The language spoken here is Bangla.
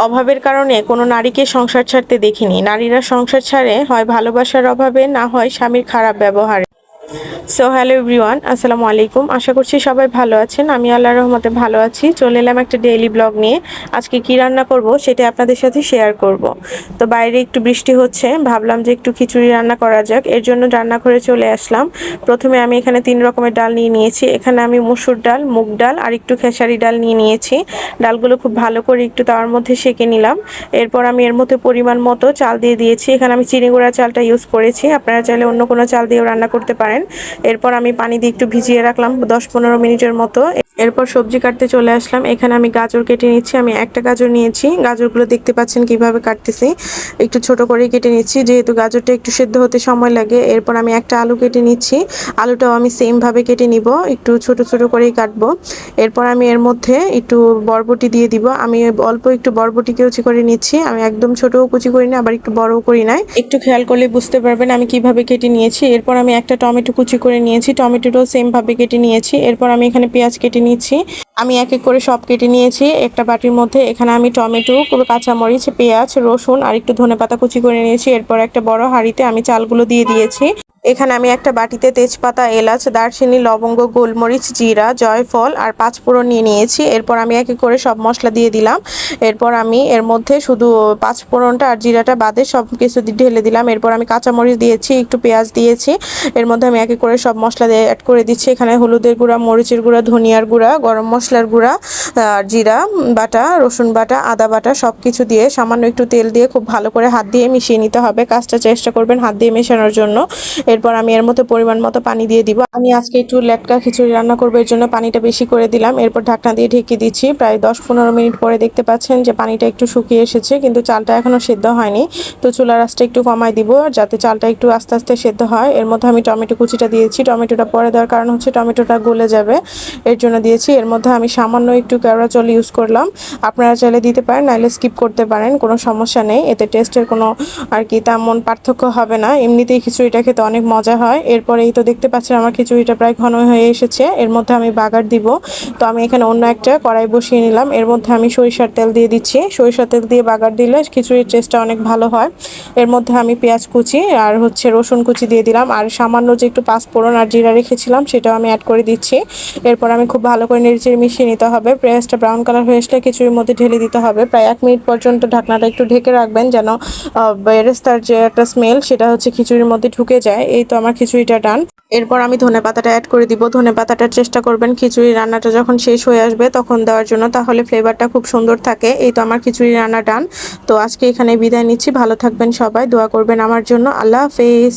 অভাবের কারণে কোনো নারীকে সংসার ছাড়তে দেখিনি। নারীরা সংসার ছাড়ে, হয় ভালোবাসার অভাবে, না হয় স্বামীর খারাপ ব্যবহারে। সো হ্যালো এভরিওয়ান আসসালামু আলাইকুম আশা করছি সবাই ভালো আছেন। আমি আল্লাহ রহমতে ভালো আছি। চলে এলাম একটা ডেইলি ব্লগ নিয়ে। আজকে কি রান্না করব সেটা আপনাদের সাথে শেয়ার করব। তো বাইরে একটু বৃষ্টি হচ্ছে। ভাবলাম যে একটু খিচুড়ি রান্না করা যাক। এর জন্য রান্নাঘরে চলে আসলাম। প্রথমে আমি এখানে তিন রকমের ডাল নিয়ে নিয়েছি। এখানে আমি মসুর ডাল, মুগ ডাল আর একটু খেসারি ডাল নিয়ে নিয়েছি। ডালগুলো খুব ভালো করে একটু তাওয়ার মধ্যে সেঁকে নিলাম। এরপর আমি এর মধ্যে পরিমাণ মতো চাল দিয়ে দিয়েছি। এখানে আমি চিনি গুঁড়া চালটা ইউজ করেছি। আপনারা চাইলে অন্য কোনো চাল দিয়েও রান্না করতে পারেন। এরপর আমি পানি দিয়ে একটু ভিজিয়ে রাখলাম দশ পনেরো মিনিটের মতো। এরপর সবজি কাটতে চলে আসলাম। এখানে আমি গাজর কেটে নিচ্ছি। আমি একটা গাজর নিয়েছি। গাজরগুলো দেখতে পাচ্ছেন কীভাবে কাটতেছি। একটু ছোট করে কেটে নিচ্ছি। যেহেতু গাজরটা একটু সেদ্ধ হতে সময় লাগে, এরপর আমি একটা আলু কেটে নিচ্ছি। আলুটাও আমি সেমভাবে কেটে নিব। একটু ছোট ছোট করেই কাটবো। এরপর আমি এর মধ্যে একটু বরবটি দিয়ে দিব। আমি অল্প একটু বরবটি কুচি করে নিচ্ছি। আমি একদম ছোটও কুচি করি না, আবার একটু বড়ও করি নাই একটু খেয়াল করলে বুঝতে পারবেন আমি কীভাবে কেটে নিয়েছি। এরপর আমি একটা টমেটো কুচি করে নিয়েছি, টমেটোটাও সেমভাবে কেটে নিয়েছি। এরপর আমি এখানে পেঁয়াজ কেটে নিয়েছি আমি এক এক করে সব কেটে নিয়েছি। একটা বাটির মধ্যে এখানে আমি টমেটো, পুরো কাঁচামরিচ, পেঁয়াজ, রসুন আর একটু ধনে পাতা কুচি করে নিয়েছি। এরপর একটা বড় হাঁড়িতে আমি চালগুলো দিয়ে দিয়েছি। এখানে আমি একটা বাটিতে তেজপাতা, এলাচ, দারচিনি, লবঙ্গ, গোলমরিচ, জিরা, জয়ফল আর পাঁচ পাঁচফোড়ন নিয়ে নিয়েছি। এরপর আমি এক করে সব মশলা দিয়ে দিলাম। এরপর আমি এর মধ্যে শুধু পাঁচ পাঁচফোড়নটা আর জিরাটা বাদে সব কিছু ঢেলে দিলাম। এরপর আমি কাঁচামরিচ দিয়েছি, একটু পেঁয়াজ দিয়েছি। এর মধ্যে আমি এক এক করে সব মশলা অ্যাড করে দিচ্ছি। এখানে হলুদের গুঁড়া, মরিচের গুঁড়া, ধনিয়ার গুঁড়া, গরম মশলার গুঁড়া আর জিরা বাটা, রসুন বাটা, আদা বাটা সব কিছু দিয়ে সামান্য একটু তেল দিয়ে খুব ভালো করে হাত দিয়ে মিশিয়ে নিতে হবে। কাজটা চেষ্টা করবেন হাত দিয়ে মেশানোর জন্য। এরপর আমি এর মধ্যে পরিমাণ মতো পানি দিয়ে দিব। আমি আজকে একটু লেটকা খিচুড়ি রান্না করব, এর জন্য পানিটা বেশি করে দিলাম। এরপর ঢাকনা দিয়ে ঢেকে দিচ্ছি। প্রায় দশ পনেরো মিনিট পরে দেখতে পাচ্ছেন যে পানিটা একটু শুকিয়ে এসেছে, কিন্তু চালটা এখনও সেদ্ধ হয়নি। তো চুলার আঁচটা একটু কমাই দিব যাতে চালটা একটু আস্তে আস্তে সেদ্ধ হয়। এর মধ্যে আমি টমেটো কুচিটা দিয়েছি। টমেটোটা পরে দেওয়ার কারণ হচ্ছে টমেটোটা গলে যাবে, এর জন্য দিয়েছি। এর মধ্যে আমি সামান্য একটু কেওড়া জল ইউজ করলাম। আপনারা চাইলে দিতে পারেন, নাইলে স্কিপ করতে পারেন, কোনো সমস্যা নেই। এতে টেস্টের কোনো আর কি তেমন পার্থক্য হবে না। এমনিতেই খিচুড়িটা খেতে অনেক মজা হয়। এরপরে এই তো দেখতে পাচ্ছেন আমার খিচুড়িটা প্রায় ঘন হয়ে এসেছে। এর মধ্যে আমি বাগার দিব। তো আমি এখানে অন্য একটা কড়াই বসিয়ে নিলাম। এর মধ্যে আমি সরিষার তেল দিয়ে দিচ্ছি। সরিষার তেল দিয়ে বাগার দিলে খিচুড়ির টেস্টটা অনেক ভালো হয়। এর মধ্যে আমি পেঁয়াজ কুচি আর হচ্ছে রসুন কুচি দিয়ে দিলাম। আর সামান্য যে একটু পাঁচফোড়ন আর জিরা রেখেছিলাম, সেটাও আমি অ্যাড করে দিচ্ছি। এরপর আমি খুব ভালো করে নেড়েচেড়ে মিশিয়ে নিতে হবে। পেঁয়াজটা ব্রাউন কালার হয়ে আসলে খিচুড়ির মধ্যে ঢেলে দিতে হবে। প্রায় এক মিনিট পর্যন্ত ঢাকনাটা একটু ঢেকে রাখবেন যেন বেরেস্তার যে একটা স্মেল সেটা হচ্ছে খিচুড়ির মধ্যে ঢুকে যায়। এই তো আমার খিচুড়িটা ডান এরপর আমি ধনে পাতাটা অ্যাড করে দিব। ধনে পাতাটার চেষ্টা করবেন খিচুড়ি রান্নাটা যখন শেষ হয়ে আসবে তখন দেওয়ার জন্য, তাহলে ফ্লেভারটা খুব সুন্দর থাকে। এই তো আমার খিচুড়ি রান্না ডান তো আজকে এখানে বিদায় নিচ্ছি। ভালো থাকবেন সবাই। দোয়া করবেন আমার জন্য। আল্লাহ হাফেজ।